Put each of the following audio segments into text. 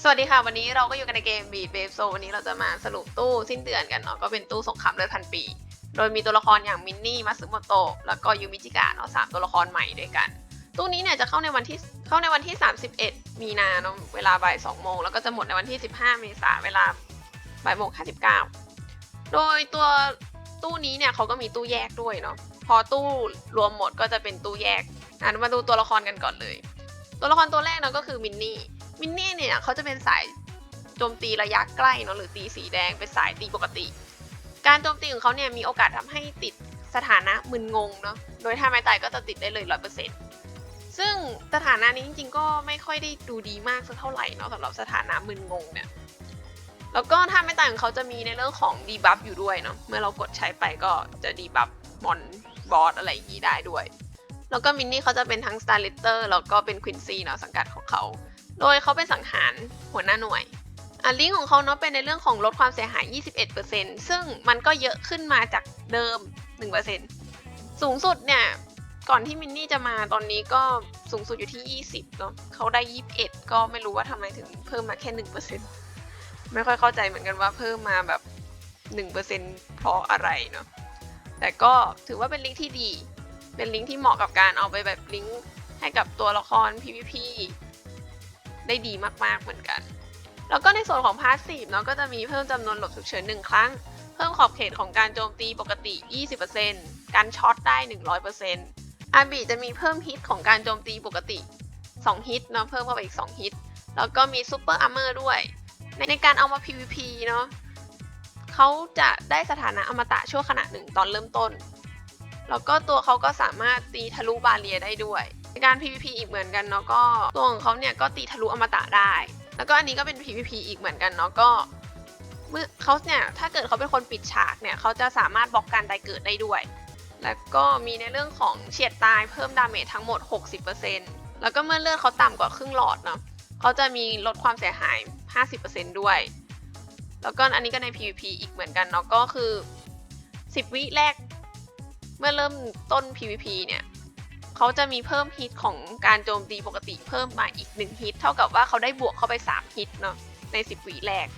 สวัสดีค่ะ วันนี้เราก็อยู่กันในเกม Beat Wave So วันนี้เราจะมาสรุปตู้สิ้นเดือนกันเนาะก็เป็นตู้สงครามเลือดพันปี โดยมีตัวละครอย่างมินนี่มาซึโมโตะแล้วก็ยูมิจิกะเนาะสามตัวละครใหม่ด้วยกัน ตู้นี้เนี่ยจะเข้าในวันที่เข้าในวันที่ 31 มีนาเนาะเวลาบ่าย2โมงแล้วก็จะหมดในวันที่ 15 เมษาเวลาบ่ายโมง59 โดยตัวตู้นี้เนี่ยเขาก็มีตู้แยกด้วยเนาะพอตู้รวมหมดก็จะเป็นตู้แยกอะมาดูตัวละครกันก่อนเลย ตัวละครตัวแรกเนาะก็คือมินนี่ มินนี่เนี่ยเขาจะเป็นสายโจมตีระยะใกล้เนาะหรือตีสีแดงเป็นสายตีปกติ การโจมตีของเขาเนี่ยมีโอกาสทำให้ติดสถานะมึนงงเนาะโดยถ้าไม้ตายก็จะติดได้เลยร้อยเปอร์เซ็นต์ซึ่งสถานะนี้จริงๆ ก็ไม่ค่อยได้ดูดีมากสักเท่าไหร่เนาะสำหรับสถานะมึนงงเนี่ยแล้วก็ถ้าไม้ตายของเขาจะมีในเรื่องของดีบัฟอยู่ด้วยเนาะเมื่อเรากดใช้ไปก็จะดีบัฟมอนบอสอะไรอย่างนี้ได้ด้วย แล้วก็มินนี่เขาจะเป็นทั้ง Star l i t t e r แล้วก็เป็น Quincy เนาะสังกัดของเขา โดยเขาเป็นสังหารหัวหน้าหน่วยอะลิงก์ของเขาเนาะเป็นในเรื่องของลดความเสียหาย 21%ซึ่งมันก็เยอะขึ้นมาจากเดิม 1%สูงสุดเนี่ยก่อนที่มินนี่จะมาตอนนี้ก็สูงสุดอยู่ที่ 20เนาะเขาได้ 21 ก็ไม่รู้ว่าทำไมถึงเพิ่มมาแค่ 1%ไม่ค่อยเข้าใจเหมือนกันว่าเพิ่มมาแบบ 1%เพราะอะไรเนาะแต่ก็ถือว่าเป็นลิงก์ที่ดี เป็นลิงก์ที่เหมาะกับการเอาไปแบบลิงก์ให้กับตัวละคร PVP ได้ดีมากๆเหมือนกัน แล้วก็ในส่วนของพาสซีฟเนาะก็จะมีเพิ่มจำนวนหลบฉุกเฉิน1ครั้ง เพิ่มขอบเขตของการโจมตีปกติ 20%การช็อตได้ 100%อาบีจะมีเพิ่มฮิตของการโจมตีปกติ 2 ฮิตเนาะเพิ่มเข้าไปอีก 2 ฮิต แล้วก็มีซูเปอร์อาร์เมอร์ด้วย ในในการเอามา PVP เนาะเขาจะได้สถานะอมตะชั่วขณะหนึ่งตอนเริ่มต้น แล้วก็ตัวเขาก็สามารถตีทะลุบาเรียได้ด้วย การ PVP อีกเหมือนกันเนาะก็ตัวของเขาเนี่ยก็ตีทะลุอมตะได้ แล้วก็อันนี้ก็เป็น PVP อีกเหมือนกันเนาะก็เมื่อเขาเนี่ยถ้าเกิดเขาเป็นคนปิดฉากเนี่ยเขาจะสามารถบล็อกการตายเกิดได้ด้วย แล้วก็มีในเรื่องของเฉียดตายเพิ่มดาเมจทั้งหมด 60%แล้วก็เมื่อเลือดเขาต่ำกว่าครึ่งหลอดเนาะเขาจะมีลดความเสียหาย 50%ด้วย แล้วก็อันนี้ก็ใน PVP อีกเหมือนกันเนาะก็คือ 10 วิแรก เมื่อเริ่มต้น PVP เนี่ย เขาจะมีเพิ่มฮิตของการโจมตีปกติเพิ่มมาอีก 1 ฮิต เท่ากับว่าเขาได้บวกเข้าไป 3 ฮิตเนาะใน 10วิแรก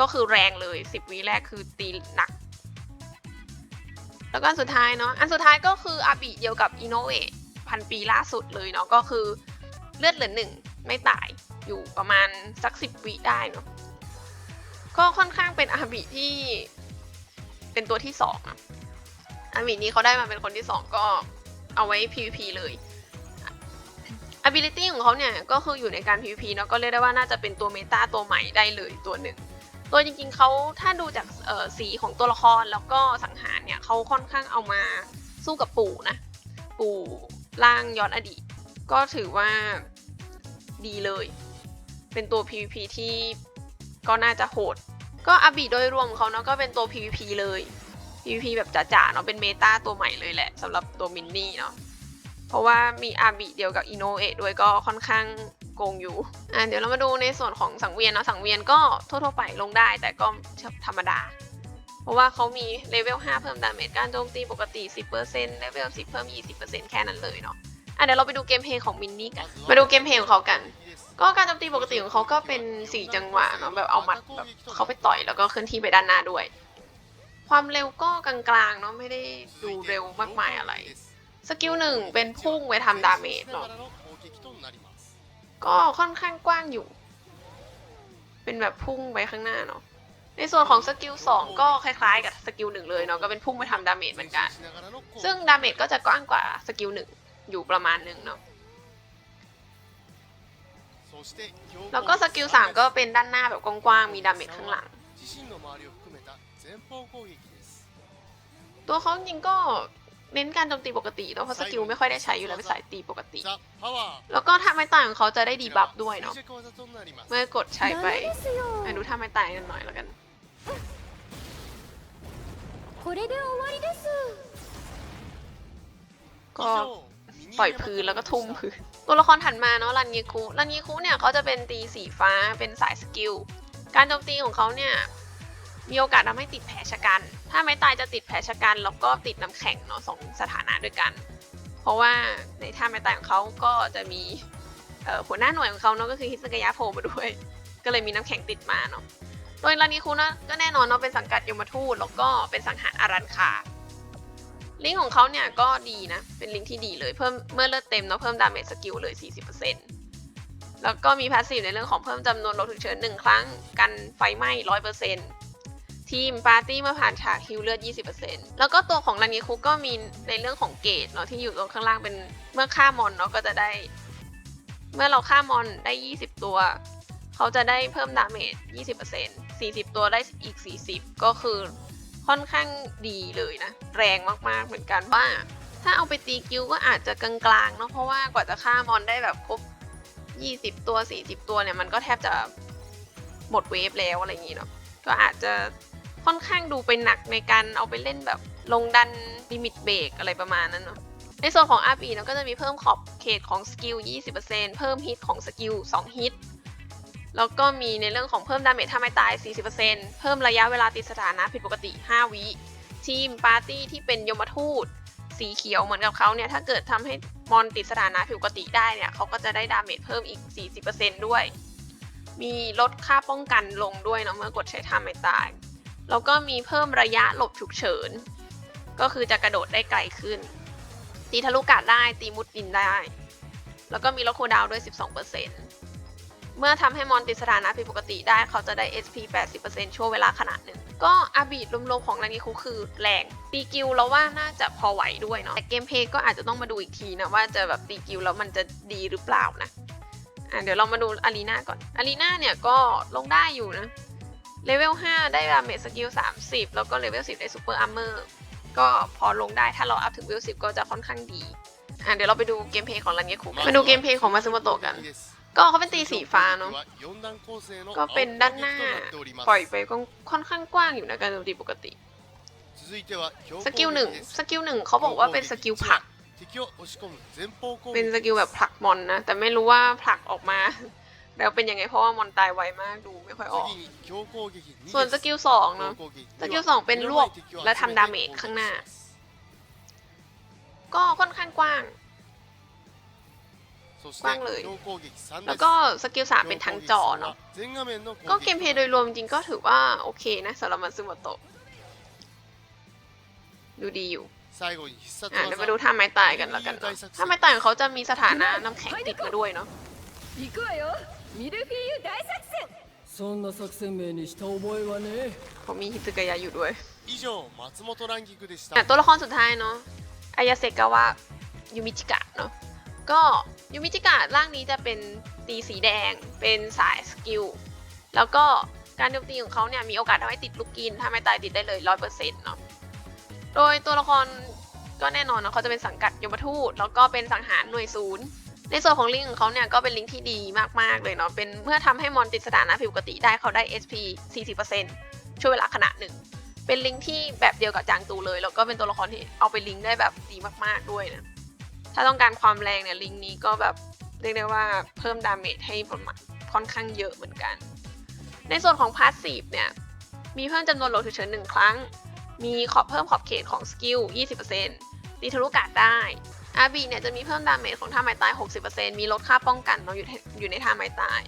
ก็คือแรงเลย 10วิแรกคือตีหนัก แล้วก็อันสุดท้ายเนาะอันสุดท้ายก็คืออาบิเดียวกับอินโนเวทพันปีล่าสุดเลยเนาะก็คือเลือดเหลือหนึ่งไม่ตายอยู่ประมาณสัก 10วิได้เนาะก็ค่อนข้างเป็นอาบิที่เป็นตัวที่สองอาบินี้เขาได้มาเป็นคนที่สองก็ เอาไว้ PVP เลย ability ของเขาเนี่ยก็คืออยู่ในการ PVP เนาะก็เรียกได้ว่าน่าจะเป็นตัวเมตาตัวใหม่ได้เลยตัวหนึ่ง ตัวจริงๆเขาถ้าดูจากสีของตัวละครแล้วก็สังหารเนี่ยเขาค่อนข้างเอามาสู้กับปู่นะ ปู่ร่างย้อนอดีต ก็ถือว่าดีเลย เป็นตัว PVP ที่ก็น่าจะโหด ก็อาบีโดยรวมเขาเนาะก็เป็นตัว PVP เลย PVP แบบจ๋าๆเนาะเป็นเมตาตัวใหม่เลยแหละสำหรับตัวมินนี่เนาะเพราะว่ามีอาบิเดียวกับอินโนเอะด้วยก็ค่อนข้างโกงอยู่อะเดี๋ยวเรามาดูในส่วนของสังเวียนเนาะสังเวียนก็ทั่วๆไปลงได้แต่ก็ธรรมดา เพราะว่าเขามีเลเวล 5 เพิ่มดาเมจการโจมตีปกติ 10%เลเวล 10 เพิ่ม 20%แค่นั้นเลยเนาะอะเดี๋ยวเราไปดูเกมเพลย์ของมินนี่กันมาดูเกมเพลย์ของเขากัน ก็การโจมตีปกติของเขาก็เป็น 4 จังหวะเนาะแบบเอาหมัดแบบเขาไปต่อยแล้วก็เคลื่อนที่ไปด้านหน้าด้วย ความเร็วก็กลางๆเนาะไม่ได้ดูเร็วมากมายอะไร สกิลหนึ่งเป็นพุ่งไปทำดาเมจเนาะก็ค่อนข้างกว้างอยู่ เป็นแบบพุ่งไปข้างหน้าเนาะในส่วนของสกิลสองก็คล้ายๆกับสกิลหนึ่งเลยเนาะก็เป็นพุ่งไปทำดาเมจเหมือนกัน ซึ่งดาเมจก็จะกว้างกว่าสกิลหนึ่งอยู่ประมาณหนึ่งเนาะแล้วก็สกิลสามก็เป็นด้านหน้าแบบกว้างๆมีดาเมจข้างหลัง ตัวเขาจริงก็เน้นการโจมตีปกติเนาะเพราะสกิลไม่ค่อยได้ใช้อยู่แล้วเป็นสายตีปกติ แล้วก็ท่าไม้ตายของเขาจะได้ดีบัฟด้วยเนาะเมื่อกดใช้ไปมาดูท่าไม้ตายกันหน่อยแล้วกันก็ปล่อยพื้นแล้วก็ทุ่มพื้นตัวละครถัดมาเนาะรันเยคุรันเยคุเนี่ยเขาจะเป็นตีสีฟ้าเป็นสายสกิล การโจมตีของเขาเนี่ยมีโอกาสทำให้ติดแผลชะกัน ถ้าไม่ตายจะติดแผลชะกันแล้วก็ติดน้ำแข็งเนาะสองสถานะด้วยกัน เพราะว่าในท่าไม่ตายของเขาก็จะมีหัวหน้าหน่วยของเขาเนาะก็คือฮิสกยะโผล่มาด้วย ก็เลยมีน้ำแข็งติดมาเนาะโดยรานิคุนะก็แน่นอนเนาะเป็นสังกัดยมทูตแล้วก็เป็นสังหารอารันคาลิงของเขาเนี่ยก็ดีนะ เป็นลิงที่ดีเลยเพิ่มเมื่อเลือดเต็มเนาะเพิ่มดาเมจสกิลเลย 40%แล้วก็มีพาสซีฟในเรื่องของเพิ่มจำนวนรถฉุกเฉินหนึ่งครั้ง กันไฟไหม้100% ทีมปาร์ตี้เมื่อผ่านฉากฮิลเลือด 20%แล้วก็ตัวของรานิคุกก็มีในเรื่องของเกตเนาะที่อยู่ตรงข้างล่างเป็นเมื่อฆ่ามอนเนาะก็จะได้ เมื่อเราฆ่ามอนได้ 20 ตัว เขาจะได้เพิ่มดาเมจ 20% 40 ตัวได้อีก 40 ก็คือค่อนข้างดีเลยนะ แรงมากๆเหมือนกันว่า ถ้าเอาไปตีกิลก็อาจจะกลางๆเนาะเพราะว่ากว่าจะฆ่ามอนได้แบบครบ 20 ตัว 40 ตัวเนี่ยมันก็แทบจะหมดเวฟแล้วอะไรอย่างงี้เนาะก็อาจจะ ค่อนข้างดูไปหนักในการเอาไปเล่นแบบลงดันลิมิตเบรกอะไรประมาณนั้นเนาะในส่วนของ RP เนาะก็จะมีเพิ่มขอบเขตของสกิล 20%เพิ่มฮิตของสกิล 2 ฮิต แล้วก็มีในเรื่องของเพิ่มดาเมจถ้าไม่ตาย 40%เพิ่มระยะเวลาติดสถานะผิดปกติ 5 วิ ทีมปาร์ตี้ที่เป็นยมทูต สีเขียวเหมือนกับเขาเนี่ย ถ้าเกิดทำให้มอนติดสถานะผิดปกติได้เนี่ยเขาก็จะได้ดาเมจเพิ่มอีก 40%ด้วย มีลดค่าป้องกันลงด้วยเนาะเมื่อกดใช้ท่าไม่ตาย แล้วก็มีเพิ่มระยะหลบฉุกเฉิน ก็คือจะกระโดดได้ไกลขึ้น ตีทะลุกาดได้ตีมุดดินได้ แล้วก็มีลดคูลดาวด้วย 12%เมื่อทำให้มอนติดสถานะผิดปกติได้เขาจะได้ SP 80%ช่วงเวลาขนาดหนึ่ง ก็อาบีดรวมๆของรานิคุคือแรง ตีกิลเราว่าน่าจะพอไหวด้วยเนาะ แต่เกมเพลย์ก็อาจจะต้องมาดูอีกทีนะว่าจะแบบตีกิลแล้วมันจะดีหรือเปล่านะอะเดี๋ยวเรามาดูอารีนาก่อน อารีนาเนี่ยก็ลงได้อยู่นะ เลเวล 5 ได้ดาเมจสกิล 30 แล้วก็เลเวล 10 ได้ซูเปอร์อาร์เมอร์ก็พอลงได้ถ้าเราอัพถึงเลเวล 10 ก็จะค่อนข้างดี อะเดี๋ยวเราไปดูเกมเพลย์ของรันเยคุมาดูเกมเพลย์ของมาซึโมโตะกัน ก็เขาเป็นตีสีฟ้าเนาะก็เป็นด้านหน้า ปล่อยไปก็ค่อนข้างกว้างอยู่นะการโจมตีปกติสกิลหนึ่งสกิลหนึ่งเขาบอกว่าเป็นสกิลผลักเป็นสกิลแบบผลักมอนนะ แต่ไม่รู้ว่าผลักออกมา แล้วเป็นยังไงเพราะว่ามอนตายไวมากดูไม่ค่อยออก ส่วนสกิลสองเนาะสกิลสองเป็นรวบและทำดาเมจข้างหน้า ก็ค่อนข้างกว้าง กว้างเลย แล้วก็สกิลสามเป็นทั้งจอเนาะก็เกมเพย์โดยรวมจริงก็ถือว่าโอเคนะสำหรับมันซึมโตะดูดีอยู่อะเดี๋ยวมาดูท่าไม้ตายกันแล้วกันท่าไม้ตายของเขาจะมีสถานะน้ำแข็งติดมาด้วยเนาะ ミルフィーユ大作戦そんな作戦名にした覚えはねえ เขามีฮิซึกายะอยู่ด้วย 以上松本ランキングでした อ่ะตัวละครสุดท้ายเนาะอายาเซกาวะยูมิจิกะเนาะ ก็ยูมิจิกะร่างนี้จะเป็นตีสีแดง เป็นสายสกิล แล้วก็การโจมตีของเขาเนี่ยมีโอกาสทำให้ติดลูกกิน ถ้าไม่ตายติดได้เลยร้อยเปอร์เซ็นต์เนาะ โดยตัวละครก็แน่นอนเนาะเขาจะเป็นสังกัดยมทูต แล้วก็เป็นสังหารหน่วยศูนย์ ในส่วนของลิงก์ของเขาเนี่ยก็เป็นลิงก์ที่ดีมาก ๆ เลยเนาะ เป็นเมื่อทำให้มอนติดสถานะผิดปกติได้เขาได้ SP 40%ช่วยเวลาขณะหนึ่ง เป็นลิงก์ที่แบบเดียวกับจางตูเลย แล้วก็เป็นตัวละครที่เอาไปลิงก์ได้แบบดีมาก ๆ ด้วยนะ ถ้าต้องการความแรงเนี่ยลิงก์นี้ก็แบบเรียกได้ว่าเพิ่มดาเมจให้ผลมค่อนข้างเยอะเหมือนกัน ในส่วนของพาสซีฟเนี่ย มีเพิ่มจำนวนโหลดฉุกเฉินหนึ่งครั้ง มีขอบเพิ่มขอบเขตของสกิล 20%ตีทะลุกาดได้ อาบีเนี่ยจะมีเพิ่มดาเมจของท่าไม้ตาย 60%มีลดค่าป้องกันเนาะอยู่ในอยู่ในท่าไม้ตาย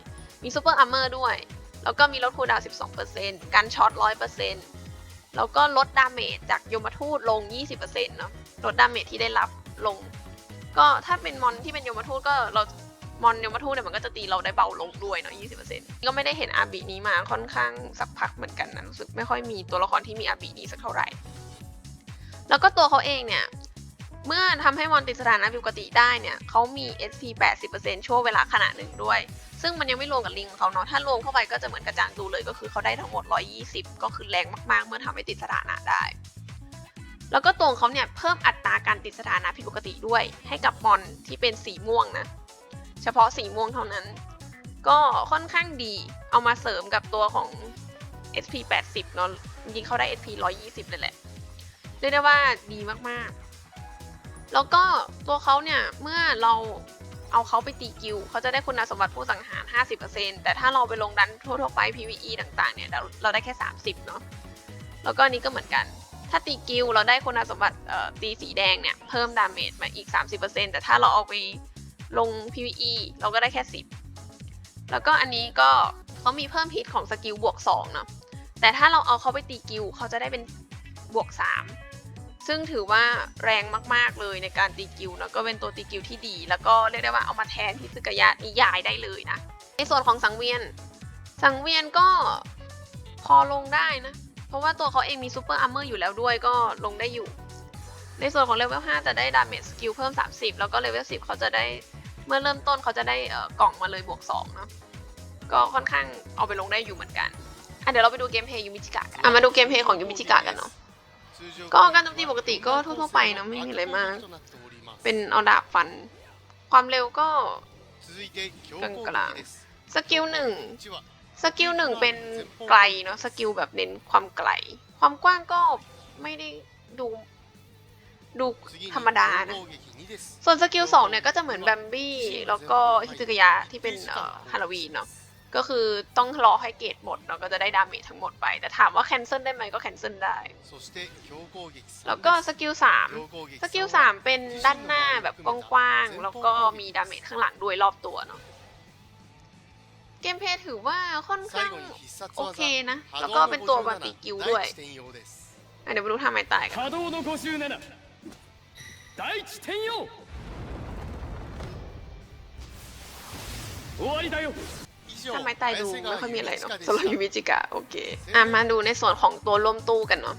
มีซูเปอร์อาร์เมอร์ด้วย แล้วก็มีลดคูลดาวน์12%กันช็อต 100%แล้วก็ลดดาเมจจากยมทูตลง 20%เนาะ ลดดาเมจที่ได้รับลง ก็ถ้าเป็นมอนที่เป็นยมทูตก็เรา มอนยมทูตเนี่ยมันก็จะตีเราได้เบาลงด้วยเนาะ 20%ก็ไม่ได้เห็นอาบีนี้มาค่อนข้างสักพักเหมือนกันนะ รู้สึกไม่ค่อยมีตัวละครที่มีอาบีนี้สักเท่าไหร่แล้วก็ตัวเขาเองเนี่ย เมื่อทำให้มอนติดสถานะปกติได้เนี่ยเขามี SP 80%ช่วงเวลาขณะหนึ่งด้วย ซึ่งมันยังไม่รวมกับลิงของเขาเนาะ ถ้ารวมเข้าไปก็จะเหมือนกระจางดูเลยก็คือเขาได้ทั้งหมด 120 ก็คือแรงมากๆ เมื่อทำให้ติดสถานะได้ แล้วก็ตัวของเขาเนี่ยเพิ่มอัตราการติดสถานะผิดปกติด้วย ให้กับมอนที่เป็นสีม่วงนะ เฉพาะสีม่วงเท่านั้น ก็ค่อนข้างดี เอามาเสริมกับตัวของ SP 80 เนาะ จริงเขาได้ SP 120เลยแหละ เรียกได้ว่าดีมากๆ แล้วก็ตัวเขาเนี่ยเมื่อเราเอาเขาไปตีกิลเขาจะได้คุณสมบัติผู้สังหาร 50%แต่ถ้าเราไปลงดันทั่วๆไป PVE ต่างๆเนี่ยเราได้แค่ 30 เนาะแล้วก็นี้ก็เหมือนกัน ถ้าตีกิลเราได้คุณสมบัติตีสีแดงเนี่ยเพิ่มดาเมจมาอีก 30%แต่ถ้าเราเอาไปลง PVE เราก็ได้แค่ 10 แล้วก็อันนี้ก็เขามีเพิ่มฮิตของสกิลบวก2เนาะแต่ถ้าเราเอาเขาไปตีกิลเขาจะได้เป็นบวก 3 ซึ่งถือว่าแรงมาก ๆ เลยในการตีกิลเนาะก็เป็นตัวตีกิลที่ดี แล้วก็เรียกได้ว่าเอามาแทนฮิซึกายะนิยายได้เลยนะ ในส่วนของสังเวียน สังเวียนก็พอลงได้นะ เพราะว่าตัวเขาเองมีซูเปอร์อาร์เมอร์อยู่แล้วด้วยก็ลงได้อยู่ ในส่วนของเลเวล 5 จะได้ดาเมจสกิลเพิ่ม 30 แล้วก็เลเวล 10 เขาจะได้เมื่อเริ่มต้นเขาจะได้เออกล่องมาเลยบวก2เนาะก็ค่อนข้างเอาไปลงได้อยู่เหมือนกันอะเดี๋ยวเราไปดูเกมเพย์ยูมิจิกะกันอะมาดูเกมเพย์ของยูมิจิกะกันเนาะ ก็การโจมตีปกติก็ทั่วๆไปเนะไม่มีอะไรมาก เป็นเอาดาบฟัน ความเร็วก็กลางกลางสกิลหนึ่งสกิลหนึ่งเป็นไกลเนาะสกิลแบบเน้นความไกล ความกว้างก็ไม่ได้ดูดูธรรมดานะ ส่วนสกิลสองเนี่ยก็จะเหมือนแบมบี้ แล้วก็ฮิซึกยะที่เป็นฮาโลวีนเนาะ ก็คือต้องรอให้เกรดหมดเนาะก็จะได้ดาเมจทั้งหมดไป แต่ถามว่าแคนเซิลได้ไหมก็แคนเซิลได้ แล้วก็สกิลสามสกิลสามเป็นด้านหน้าแบบกว้างๆแล้วก็มีดาเมจข้างหลังด้วยรอบตัวเนาะเกมเพลย์ถือว่าค่อนข้าง โอเคนะ แล้วก็เป็นตัววาติกิลด้วยอ่ะเดี๋ยวไปดูทำไมตายกัน 稼働の57大地転用終わりだよ ทำไมตายดูไม่ค่อยมีอะไรเนาะสำหรับยูมิจิกะโอเคอะมาดูในส่วนของตัวล่มตู้กันเนาะ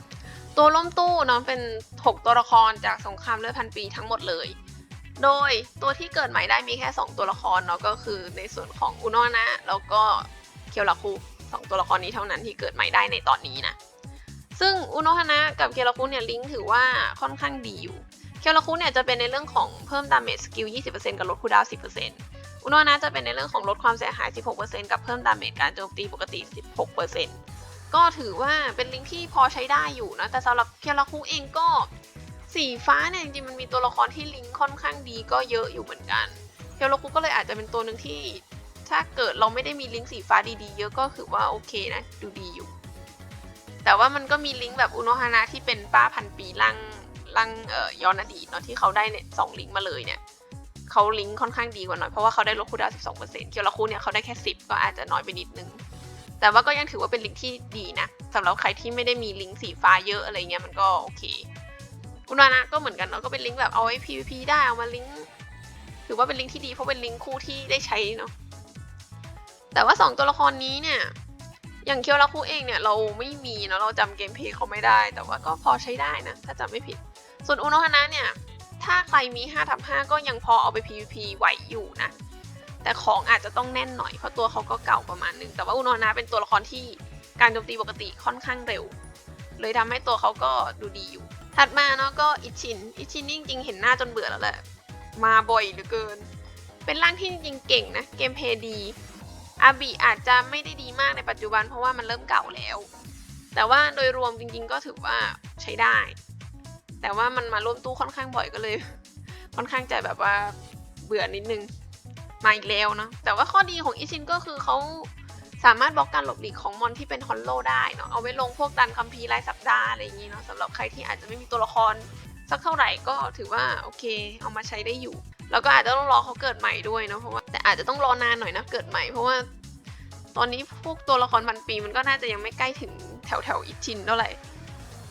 ตัวล่มตู้เนาะเป็น 6 ตัวละครจากสงครามเลือดพันปีทั้งหมดเลย โดยตัวที่เกิดใหม่ได้มีแค่ 2 ตัวละครเนาะก็คือในส่วนของอุโนะนะแล้วก็เคียวราคุสองตัวละครนี้เท่านั้นที่เกิดใหม่ได้ในตอนนี้นะซึ่งอุโนะนะกับเคียวราคุเนี่ยลิงก์ถือว่าค่อนข้างดีอยู่เคียวราคุเนี่ยจะเป็นในเรื่องของเพิ่มดาเมจสกิล 20%กับลดคูลดาวน์10% อุโนนะจะเป็นในเรื่องของลดความเสียหาย 16%กับเพิ่มดาเมจการโจมตีปกติ 16%ก็ถือว่าเป็นลิงก์ที่พอใช้ได้อยู่นะ แต่สำหรับเคียวราคุเองก็สีฟ้าเนี่ยจริงๆมันมีตัวละครที่ลิงก์ค่อนข้างดีก็เยอะอยู่เหมือนกันเคียวราคุก็เลยอาจจะเป็นตัวหนึ่งที่ ถ้าเกิดเราไม่ได้มีลิงก์สีฟ้าดีๆ เยอะก็ถือว่าโอเคนะดูดีอยู่ แต่ว่ามันก็มีลิงก์แบบอุโนฮานะที่เป็นป้าพันปีลังลังเอ่อย้อนอดีตเนาะที่เขาได้เนี่ยสองลิงก์มาเลยเนี่ย เขาลิงก์ค่อนข้างดีกว่าหน่อย เพราะว่าเขาได้ลดคูดาวน์12%เคียวราคุเนี่ยเขาได้แค่ 10 ก็อาจจะน้อยไปนิดนึง แต่ว่าก็ยังถือว่าเป็นลิงก์ที่ดีนะสำหรับใครที่ไม่ได้มีลิงก์สีฟ้าเยอะอะไรเงี้ยมันก็โอเคอุณานะก็เหมือนกันเนาะก็เป็นลิงก์แบบเอาไว้ PVP ได้เอามาลิงก์ถือว่าเป็นลิงก์ที่ดีเพราะเป็นลิงก์คู่ที่ได้ใช้เนาะแต่ว่าสองตัวละครนี้เนี่ยอย่างเคียวราคุเองเนี่ยเราไม่มีเนาะเราจำเกมเพลย์เขาไม่ได้ แต่ว่าก็พอใช้ได้นะถ้าจำไม่ผิด ส่วนอุโนฮานะเนี่ย ถ้าใครมี5ทับ5ก็ยังพอเอาไป PVP ไหวอยู่นะ แต่ของอาจจะต้องแน่นหน่อยเพราะตัวเขาก็เก่าประมาณนึง แต่ว่าอุโนะฮานะเป็นตัวละครที่การโจมตีปกติค่อนข้างเร็ว เลยทำให้ตัวเขาก็ดูดีอยู่ ถัดมาเนาะก็อิชิน อิชินจริงๆเห็นหน้าจนเบื่อแล้วแหละ มาบ่อยเหลือเกิน เป็นร่างที่จริงๆเก่งนะ เกมเพย์ดี อาบีอาจจะไม่ได้ดีมากในปัจจุบันเพราะว่ามันเริ่มเก่าแล้ว แต่ว่าโดยรวมจริงๆก็ถือว่าใช้ได้ แต่ว่ามันมาร่วมตู้ค่อนข้างบ่อยก็เลย ค่อนข้างจะแบบว่าเบื่อนิดนึงมาอีกแล้วเนาะแต่ว่าข้อดีของอิชินก็คือเขาสามารถบล็อกการหลบหลีกของมอนที่เป็นฮอลโลได้เนาะเอาไว้ลงพวกดันคัมภีร์รายสัปดาห์อะไรอย่างนี้เนาะสำหรับใครที่อาจจะไม่มีตัวละครสักเท่าไหร่ก็ถือว่าโอเค เอามาใช้ได้อยู่ แล้วก็อาจจะต้องรอเขาเกิดใหม่ด้วยเนาะเพราะว่าแต่อาจจะต้องรอนานหน่อยนะเกิดใหม่เพราะว่า ตอนนี้พวกตัวละครพันปีมันก็น่าจะยังไม่ใกล้ถึงแถวแถวอิชินเท่าไหร่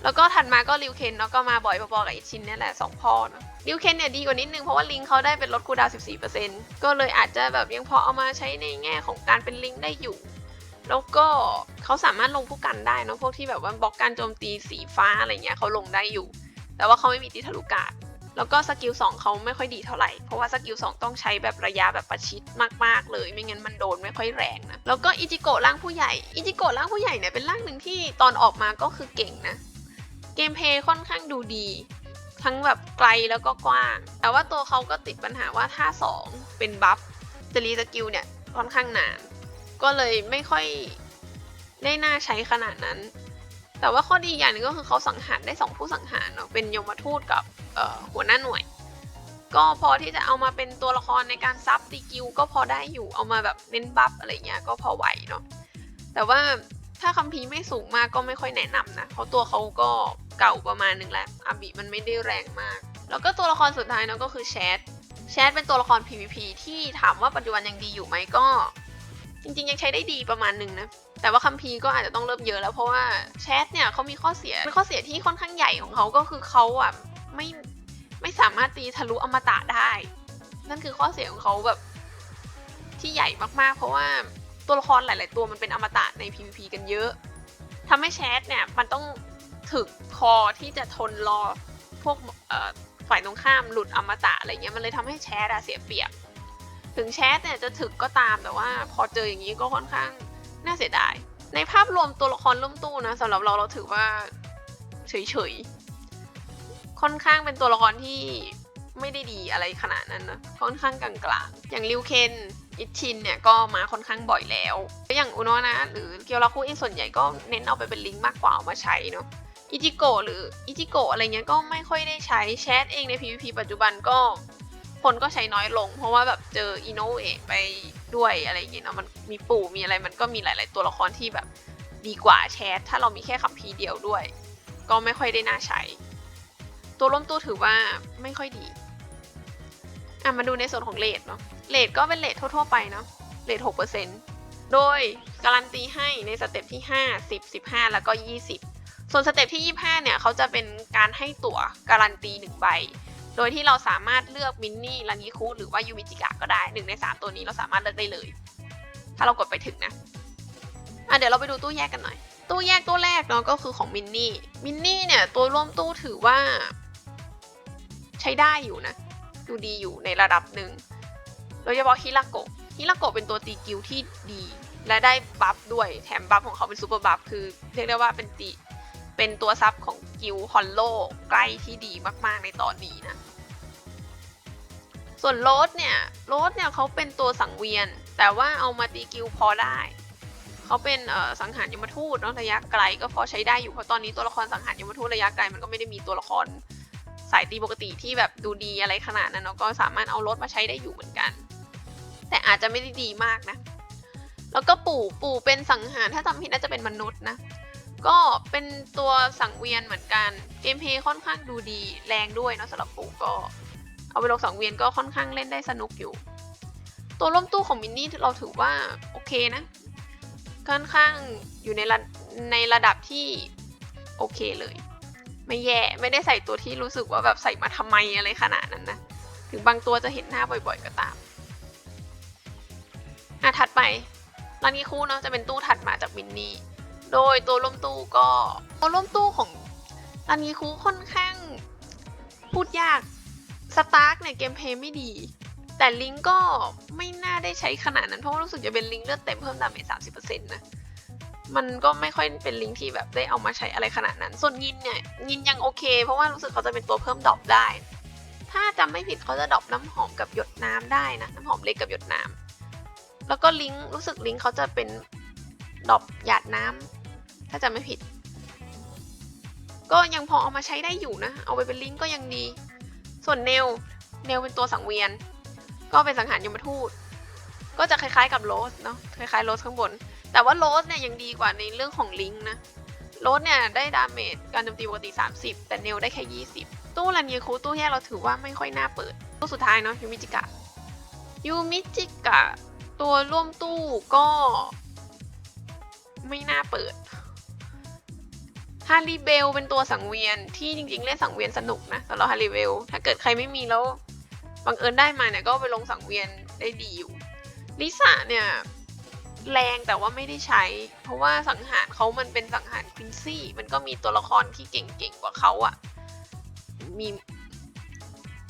แล้วก็ถัดมาก็ริวเคนเนาะก็มาบ่อยพอๆกับอิชินนี่แหละสองพ่อเนาะริวเคนเนี่ยดีกว่านิดนึงเพราะว่าลิงเขาได้เป็นลดคูดาวน์14%ก็เลยอาจจะแบบยังพอเอามาใช้ในแง่ของการเป็นลิงได้อยู่ แล้วก็เขาสามารถลงผู้กันได้เนะพวกที่แบบว่าบล็อกการโจมตีสีฟ้าอะไรเงี้ยเขาลงได้อยู่ แต่ว่าเขาไม่มีติทะลุกาดแล้วก็สกิล2เขาไม่ค่อยดีเท่าไหร่ เพราะว่าสกิล2ต้องใช้แบบระยะแบบประชิดมากๆ เลย ไม่งั้นมันโดนไม่ค่อยแรงนะ แล้วก็อิจิโกะร่างผู้ใหญ่ อิจิโกะร่างผู้ใหญ่เนี่ยเป็นร่างหนึ่งที่ตอนออกมาก็คือเก่งนะ เกมเพย์ค่อนข้างดูดี ทั้งแบบไกลแล้วก็กว้าง แต่ว่าตัวเขาก็ติดปัญหาว่าถ้า 2 เป็นบัฟจะรีสกิลเนี่ยค่อนข้างนาน ก็เลยไม่ค่อยได้น่าใช้ขนาดนั้น แต่ว่าข้อดีอย่างหนึงก็คือเขาสังหารได้สองผู้สังหารเนาะเป็นยมทูตกับหัวหน้าหน่วย ก็พอที่จะเอามาเป็นตัวละครในการซับตีกิลก็พอได้อยู่เอามาแบบเน้นบัฟอะไรเงี้ยก็พอไหวเนาะแต่ว่าถ้าคัมภีร์ไม่สูงมากก็ไม่ค่อยแนะนำนะ เพราะตัวเขาก็ เก่าประมาณหนึ่งแล้วอาบิมันไม่ได้แรงมาก แล้วก็ตัวละครสุดท้ายเนาะก็คือแชทแชทเป็นตัวละคร PVP ที่ถามว่าปัจจุบันยังดีอยู่ไหมก็ จริงๆ ยังใช้ได้ดีประมาณหนึ่งนะ แต่ว่าคัมภีร์ก็อาจจะต้องเริ่มเยอะแล้วเพราะว่าแชทเนี่ยเขามีข้อเสียเป็นข้อเสียที่ค่อนข้างใหญ่ของเขาก็คือเขาอะไม่ไม่สามารถตีทะลุอมตะได้ นั่นคือข้อเสียของเขาแบบที่ใหญ่มากๆ เพราะว่าตัวละครหลาย ๆ ตัวมันเป็นอมตะใน PVP กันเยอะทำให้แชทเนี่ยมันต้อง ถึกคอที่จะทนรอพวกฝ่ายตรงข้ามหลุดอมตะอะไรเงี้ยมันเลยทำให้แชทเสียเปรียบ ถึงแชทเนี่ยจะถึกก็ตามแต่ว่าพอเจออย่างนี้ก็ค่อนข้างน่าเสียดาย ในภาพรวมตัวละครล่มตู้นะสำหรับเราเราถือว่าเฉยๆ ค่อนข้างเป็นตัวละครที่ไม่ได้ดีอะไรขนาดนั้นนะค่อนข้างกลางๆ อย่างริวเคนอิชินเนี่ยก็มาค่อนข้างบ่อยแล้วแล้วอย่างอุโนะนะ หรือเกียวราคุเองส่วนใหญ่ก็เน้นเอาไปเป็นลิงก์มากกว่าเอามาใช้เนาะ อิจิโกะหรืออิจิโกะอะไรเงี้ยก็ไม่ค่อยได้ใช้แชทเองใน PVP ปัจจุบันก็ คนก็ใช้น้อยลง เพราะว่าแบบเจออิโนเอะไปด้วยอะไรเงี้ยเนาะมันมีปู่มีอะไรมันก็มีหลาย ๆ ตัวละครที่แบบดีกว่าแชทถ้าเรามีแค่คัมภีเดียวด้วย ก็ไม่ค่อยได้น่าใช้ ตัวร่มตู้ถือว่าไม่ค่อยดีอะมาดูในส่วนของเลทเนาะเลทก็เป็นเลททั่ว ๆ ไปเนาะเลทหกเปอร์เซ็นต์โดยการันตีให้ในสเต็ปที่ 5 10 15 แล้วก็ 20 ส่วนสเต็ปที่ 25 เนี่ยเขาจะเป็นการให้ตั๋วการันตี 1 ใบ โดยที่เราสามารถเลือกมินนี่ลันยิคุหรือว่ายูมิจิกะก็ได้หนึ่งใน 3 ตัวนี้เราสามารถเลือกได้เลย ถ้าเรากดไปถึงนะ อะเดี๋ยวเราไปดูตู้แยกกันหน่อย ตู้แยกตัวแรกเนาะก็คือของมินนี่ มินนี่เนี่ยตัวร่วมตู้ถือว่า ใช้ได้อยู่นะ ดูดีอยู่ในระดับหนึ่ง โดยเฉพาะฮิราโกะฮิราโกะเป็นตัวตีกิลที่ดี และได้บัฟด้วย แถมบัฟของเขาเป็นซูเปอร์บัฟคือเรียกได้ว่าเป็นตี เป็นตัวซับของกิลฮอลโลใกล้ที่ดีมากๆในตอนนี้นะ ส่วนโรสเนี่ยโรสเนี่ยเขาเป็นตัวสังเวียน แต่ว่าเอามาตีกิลพอได้เขาเป็นสังหารยมทูตเนาะระยะไกลก็พอใช้ได้อยู่เพราะตอนนี้ตัวละครสังหารยมทูตระยะไกลมันก็ไม่ได้มีตัวละครสายตีปกติที่แบบดูดีอะไรขนาดนั้นเนาะก็สามารถเอารถมาใช้ได้อยู่เหมือนกัน แต่อาจจะไม่ได้ดีมากนะ แล้วก็ปู่ปู่เป็นสังหารถ้าจำผิดน่าจะเป็นมนุษย์นะ ก็เป็นตัวสังเวียนเหมือนกัน เกมเพย์ค่อนข้างดูดีแรงด้วยเนาะสำหรับปูก็ เอาไปลงสังเวียนก็ค่อนข้างเล่นได้สนุกอยู่ ตัวร่มตู้ของมินนี่เราถือว่าโอเคนะ ค่อนข้างอยู่ในระในระดับที่โอเคเลย ไม่แย่ไม่ได้ใส่ตัวที่รู้สึกว่าแบบใส่มาทำไมอะไรขนาดนั้นนะ ถึงบางตัวจะเห็นหน้าบ่อยๆก็ตามอะถัดไปร้านนี้คู่เนาะจะเป็นตู้ถัดมาจากมินนี่ โดยตัวร่มตู้ก็ตัวร่มตู้ของร้านนี้คูค่อนข้างพูดยากสตาร์กเนี่ยเกมเพย์ไม่ดี แต่ลิงก็ไม่น่าได้ใช้ขนาดนั้น เพราะว่ารู้สึกจะเป็นลิงเลือดเต็มเพิ่มดาเมจสามสิบเปอร์เซ็นต์นะมันก็ไม่ค่อยเป็นลิงที่แบบได้เอามาใช้อะไรขนาดนั้น ส่วนยินเนี่ยยินยังโอเค เพราะว่ารู้สึกเขาจะเป็นตัวเพิ่มดรอปได้ ถ้าจำไม่ผิดเขาจะดรอปน้ำหอมกับหยดน้ำได้นะน้ำหอมเล็กกับหยดน้ำแล้วก็ลิงรู้สึกลิงเขาจะเป็นดรอปหยาดน้ำ ถ้าจำไม่ผิด ก็ยังพอเอามาใช้ได้อยู่นะ เอาไปเป็นลิงก์ก็ยังดี ส่วนเนล เนลเป็นตัวสังเวียน ก็เป็นสังหารยมทูต ก็จะคล้ายๆกับโรสเนาะ คล้ายๆโรสข้างบน แต่ว่าโรสเนี่ยยังดีกว่าในเรื่องของลิงก์นะ โรสเนี่ยได้ดาเมจการโจมตีปกติ 30 แต่เนลได้แค่ 20 ตู้รันเยคูตู้แยกเราถือว่าไม่ค่อยน่าเปิด ตู้สุดท้ายเนาะยูมิจิกะ ยูมิจิกะตัวร่วมตู้ก็ไม่น่าเปิด ฮาริเบลเป็นตัวสังเวียนที่จริง ๆ เล่นสังเวียนสนุกนะสำหรับฮาริเบลถ้าเกิดใครไม่มีแล้วบังเอิญได้มาเนี่ยก็ไปลงสังเวียนได้ดีอยู่ลิซ่าเนี่ยแรงแต่ว่าไม่ได้ใช้ เพราะว่าสังหารเขามันเป็นสังหารควินซี่ มันก็มีตัวละครที่เก่งๆกว่าเขาอะมี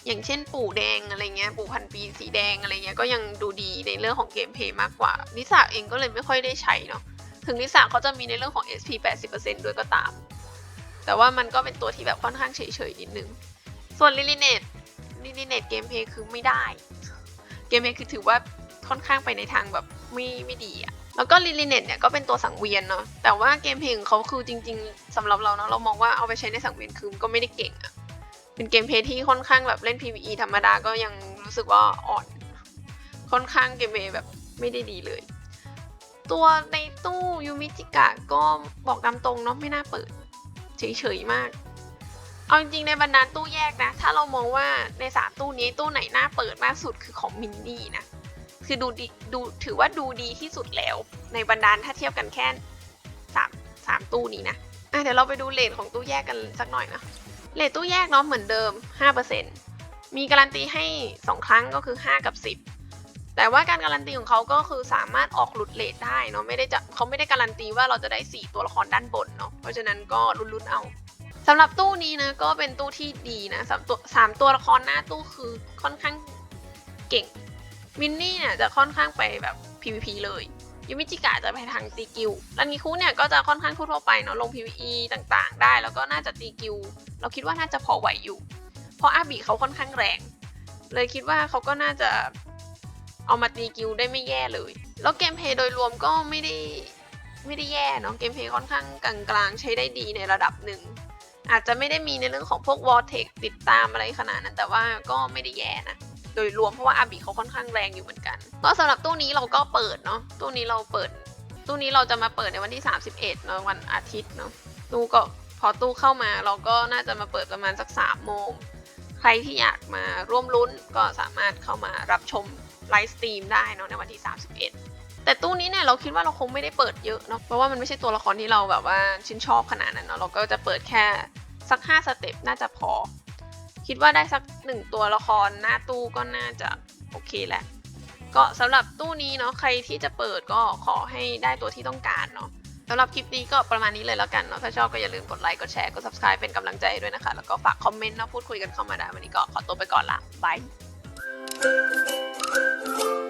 อย่างเช่นปู่แดงอะไรเงี้ยปู่พันปีสีแดงอะไรเงี้ยก็ยังดูดีในเรื่องของเกมเพลย์มากกว่าลิซ่าเองก็เลยไม่ค่อยได้ใช้เนาะ ถึงลิซ่าเขาจะมีในเรื่องของ SP 80%ด้วยก็ตาม แต่ว่ามันก็เป็นตัวที่แบบค่อนข้างเฉยๆนิดนึง ส่วนลิลิเนตลิลิเนตเกมเพย์คือไม่ได้ เกมเพย์คือถือว่าค่อนข้างไปในทางแบบไม่ไม่ดีอะแล้วก็ลิลิเนตเนี่ยก็เป็นตัวสังเวียนเนาะ แต่ว่าเกมเพลย์ของเขาคือจริง ๆสำหรับเราเนาะเรามองว่าเอาไปใช้ในสังเวียนคือมันก็ไม่ได้เก่งอะเป็นเกมเพลย์ที่ค่อนข้างแบบเล่น PVE ธรรมดาก็ยังรู้สึกว่าอ่อน ค่อนข้างเกมเพลย์แบบไม่ได้ดีเลย ตัวในู้ยูมิจิกะก็บอกตามตรงเนาะไม่น่าเปิด เฉยๆมาก เอาจริงในบรรดาตู้แยกนะ ถ้าเรามองว่าในสามตู้นี้ตู้ไหนน่าเปิดมากสุดคือของมินนี่นะ คือดูดีดูถือว่าดูดีที่สุดแล้ว ในบรรดาถ้าเทียบกันแค่สามสามตู้นี้นะอะเดี๋ยวเราไปดูเลทของตู้แยกกันสักหน่อยนะเลทตู้แยกเนาะเหมือนเดิม 5%มีการันตีให้ 2 ครั้งก็คือ 5 กับ 10 แต่ว่าการการันตีของเขาก็คือสามารถออกหลุดเลทได้เนาะไม่ได้จะเขาไม่ได้การันตีว่าเราจะได้ 4 ตัวละครด้านบนเนาะเพราะฉะนั้นก็ลุ้นๆเอาสำหรับตู้นี้นะก็เป็นตู้ที่ดีนะสามตัวสามตัวละครหน้าตู้คือค่อนข้างเก่งมินนี่เนี่ยจะค่อนข้างไปแบบ PVP เลยยูมิจิกะจะไปทางตีกิวรันงิคุเนี่ยก็จะค่อนข้างทั่วไปเนาะลง PVE ต่างๆ ได้ แล้วก็น่าจะตีกิว เราคิดว่าน่าจะพอไหวอยู่ เพราะอาบีเขาค่อนข้างแรง เลยคิดว่าเขาก็น่าจะ เอามาตีกิวได้ไม่แย่เลย แล้วเกมเพย์โดยรวมก็ไม่ได้ไม่ได้แย่เนาะเกมเพย์ค่อนข้างกลางๆ ใช้ได้ดีในระดับหนึ่ง อาจจะไม่ได้มีในเรื่องของพวกวอลเทคติดตามอะไรขนาดนั้น แต่ว่าก็ไม่ได้แย่นะโดยรวมเพราะว่าอาบิเขาค่อนข้างแรงอยู่เหมือนกัน ก็สำหรับตู้นี้เราก็เปิดเนาะตู้นี้เราเปิด ตู้นี้เราจะมาเปิดในวันที่ 31เนาะวันอาทิตย์เนาะตู้ก็พอตู้เข้ามาเราก็น่าจะมาเปิดประมาณสัก3โมงใครที่อยากมาร่วมลุ้นก็สามารถเข้ามารับชม ไลฟ์สตรีมได้เนาะในวันที่ 31 แต่ตู้นี้เนี่ยเราคิดว่าเราคงไม่ได้เปิดเยอะเนาะเพราะว่ามันไม่ใช่ตัวละครที่เราแบบว่าชื่นชอบขนาดนั้นเนาะเราก็จะเปิดแค่สัก 5 สเต็ปน่าจะพอ คิดว่าได้สักหนึ่งตัวละครหน้าตู้ก็น่าจะโอเคแหละก็สำหรับตู้นี้เนาะใครที่จะเปิดก็ขอให้ได้ตัวที่ต้องการเนาะสำหรับคลิปนี้ก็ประมาณนี้เลยแล้วกันเนาะถ้าชอบก็อย่าลืมกดไลค์กดแชร์กด subscribe เป็นกำลังใจด้วยนะคะ แล้วก็ฝากคอมเมนต์เนาะพูดคุยกันเข้ามาได้วันนี้ก็ขอตัวไปก่อนละบาย Thank you.